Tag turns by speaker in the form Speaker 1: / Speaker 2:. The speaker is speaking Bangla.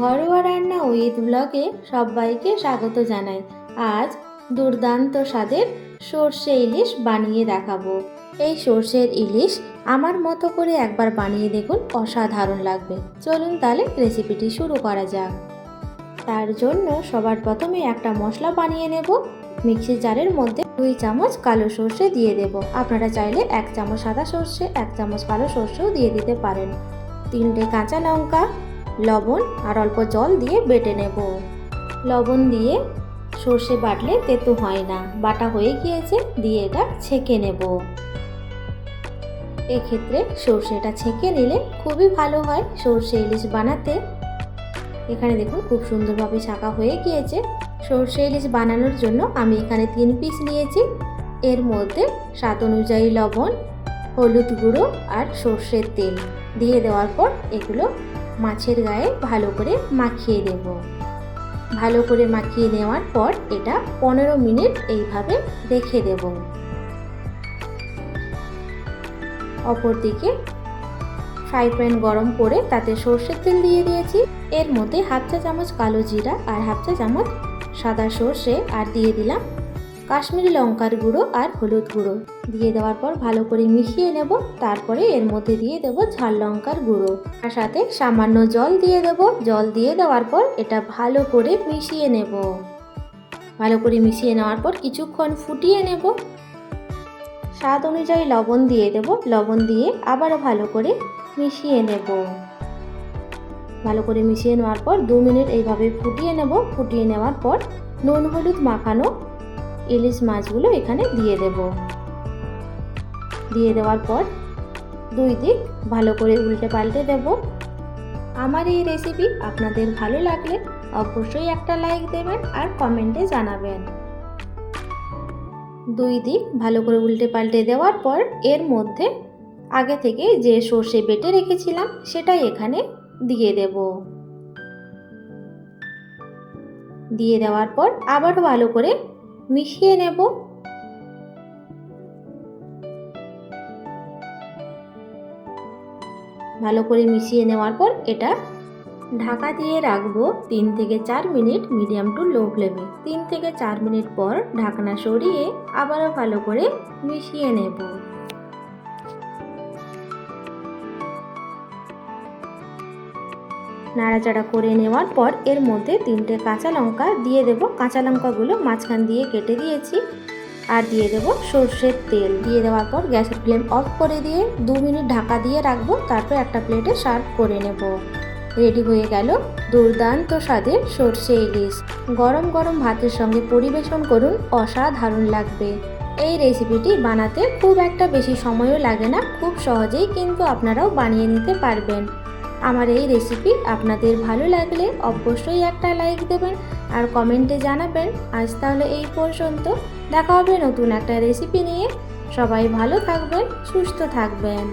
Speaker 1: ঘরোয়া রান্না উইথ ব্লগে সবাইকে স্বাগত জানাই। আজ দুর্দান্ত স্বাদের সর্ষে ইলিশ বানিয়ে দেখাবো। এই সর্ষের ইলিশ আমার মতো করে একবার বানিয়ে দেখুন, অসাধারণ লাগবে। চলুন তাহলে রেসিপিটি শুরু করা যাক। তার জন্য সবার প্রথমে একটা মশলা বানিয়ে নেব। মিক্সি জারের মধ্যে দুই চামচ কালো সর্ষে দিয়ে দেব। আপনারা চাইলে এক চামচ সাদা সর্ষে, এক চামচ কালো সর্ষেও দিয়ে দিতে পারেন। তিনটে কাঁচা লঙ্কা লবণ আর অল্প জল দিয়ে বেটে নেব। লবণ দিয়ে সর্ষে বাটলে তেতো হয় না, বাটা হয়ে গিয়েছে, দিয়ে এটা ছেঁকে নেব। এক্ষেত্রে সর্ষেটা ছেঁকে নিলে খুবই ভালো হয় সর্ষে ইলিশ বানাতে। এখানে দেখুন খুব সুন্দরভাবে ছাঁকা হয়ে গিয়েছে। সর্ষে ইলিশ বানানোর জন্য আমি এখানে তিন পিস নিয়েছি। এর মধ্যে স্বাদ অনুযায়ী লবণ, হলুদ গুঁড়ো আর সর্ষের তেল। দিয়ে দেওয়ার পর এগুলো মাছের গায়ে ভালো করে মাখিয়ে দেব। ভালো করে মাখিয়ে নেওয়ার পর এটা পনেরো মিনিট এইভাবে রেখে দেব। অপরদিকে ফ্রাই প্যান গরম করে তাতে সর্ষের তেল দিয়ে দিয়েছি। এর মধ্যে হাফ চা চামচ কালো জিরা আর হাফ চা চামচ সাদা সর্ষে আর দিয়ে দিলাম কাশ্মীরি লঙ্কার গুঁড়ো আর হলুদ গুঁড়ো। দিয়ে দেওয়ার পর ভালো করে মিশিয়ে নেব। তারপরে এর মধ্যে দিয়ে দেব ঝাল লঙ্কার গুঁড়ো। আর সাথে সামান্য জল দিয়ে দেব। জল দিয়ে দেওয়ার পর এটা ভালো করে মিশিয়ে নেব। ভালো করে মিশিয়ে নেওয়ার পর কিছুক্ষণ ফুটিয়ে নেব। স্বাদ অনুযায়ী লবণ দিয়ে দেব। লবণ দিয়ে আবারও ভালো করে মিশিয়ে নেব। ভালো করে মিশিয়ে নেওয়ার পর দু মিনিট এইভাবে ফুটিয়ে নেব। ফুটিয়ে নেওয়ার পর নুন হলুদ মাখানো ইলিশ মাছগুলো এখানে দিয়ে দেব। দিয়ে দেওয়ার পর দুই দিক ভালো করে উল্টে পাল্টে দেব। আমার এই রেসিপি আপনাদের ভালো লাগলে অবশ্যই একটা লাইক দেবেন আর কমেন্টে জানাবেন। দুই দিক ভালো করে উল্টে পাল্টে দেওয়ার পর এর মধ্যে আগে থেকে যে সর্ষে বেটে রেখেছিলাম সেটাই এখানে দিয়ে দেব। দিয়ে দেওয়ার পর আবার ভালো করে মিশিয়ে নেব। ভালো করে মিশিয়ে নেওয়ার পর এটা ঢাকা দিয়ে রাখব তিন থেকে চার মিনিট মিডিয়াম টু লো ফ্লেমে। তিন থেকে চার মিনিট পর ঢাকনা সরিয়ে আবারও ভালো করে মিশিয়ে নেব। নাড়াচাড়া করে নেওয়ার পর এর মধ্যে তিনটে কাঁচা লঙ্কা দিয়ে দেব। কাঁচা লঙ্কাগুলো মাঝখান দিয়ে কেটে দিয়েছি। আর দিয়ে দেব সর্ষের তেল। দিয়ে দেওয়ার পর গ্যাসের ফ্লেম অফ করে দিয়ে দু মিনিট ঢাকা দিয়ে রাখব, তারপর একটা প্লেটে সার্ভ করে নেব। রেডি হয়ে গেল দুর্দান্ত স্বাদের সর্ষে ইলিশ। গরম গরম ভাতের সঙ্গে পরিবেশন করুন, অসাধারণ লাগবে। এই রেসিপিটি বানাতে খুব একটা বেশি সময়ও লাগে না, খুব সহজেই কিন্তু আপনারাও বানিয়ে নিতে পারবেন। আমার এই রেসিপি আপনাদের ভালো লাগলে অবশ্যই একটা লাইক দেবেন আর কমেন্টে জানাবেন। আজ তাহলে এই পর্যন্ত। দেখা হবে নতুন একটা রেসিপি নিয়ে। সবাই ভালো থাকবেন, সুস্থ থাকবেন।